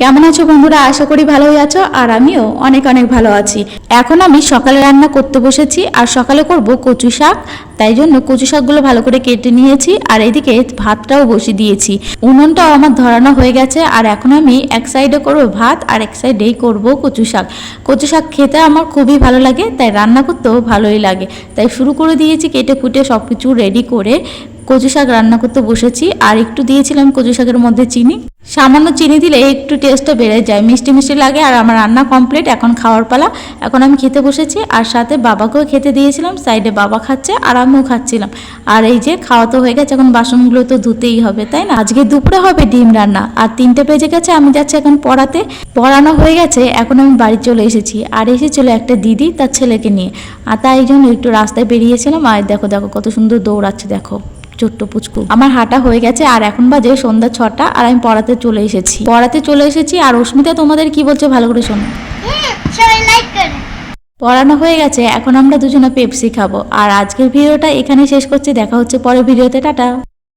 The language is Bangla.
কেমন আছো বন্ধুরা? আশা করি ভালোই আছো, আর আমিও অনেক অনেক ভালো আছি। এখন আমি সকালে রান্না করতে বসেছি, আর সকালে করব কচু শাক। তাই জন্য কচু শাকগুলো ভালো করে কেটে নিয়েছি, আর এদিকে ভাতটাও বসিয়ে দিয়েছি। উনুনটাও আমার ধরানো হয়ে গেছে, আর এখন আমি এক সাইডে করব ভাত, আর এক সাইডেই করব কচু শাক। কচু শাক খেতে আমার খুবই ভালো লাগে, তাই রান্না করতেও ভালোই লাগে। তাই শুরু করে দিয়েছি কেটে কুটে সব কিছু রেডি করে। কচু শাক রান্না করতে বসেছি, আর একটু দিয়েছিলাম কচু শাকের মধ্যে চিনি। সামান্য চিনি দিলে একটু টেস্টটা বেড়ে যায়। মিষ্টি মিষ্টি লাগে আর আমার রান্না কমপ্লিট এখন খাওয়ার পালা। এখন আমি খেতে বসেছি আর সাথে বাবাকেও খেতে দিয়েছিলাম সাইডে বাবা খাচ্ছে আর আমিও খাচ্ছিলাম। আর এই যে খাওয়া তো হয়ে গেছে, এখন বাসনগুলো তো ধুতেই হবে, তাই না? আজকে দুপুরে হবে ডিম রান্না, আর তিনটে বেজে গেছে, আমি যাচ্ছি এখন পড়াতে। পড়ানো হয়ে গেছে, এখন আমি বাড়ি চলে এসেছি। আর এসে এসেছিল একটা দিদি তার ছেলেকে নিয়ে। আর তাই জন্য একটু রাস্তায় বেরিয়েছিলাম, আর দেখো দেখো কত সুন্দর দৌড়াচ্ছে, দেখো। ছোট্ট পুচকু। আমার হাঁটা হয়ে গেছে আর এখন বাজে সন্ধ্যা ছটা আর আমি পড়াতে চলে এসেছি। পড়াতে চলে এসেছি আর অস্মিতা তোমাদের কি বলছে ভালো করে শোনো। সবাই লাইক করে। পড়ানো হয়ে গেছে এখন আমরা দুজনে পেপসি খাব। আর আজকের ভিডিওটা এখানে শেষ করছি দেখা হচ্ছে পরের ভিডিওতে টাটা।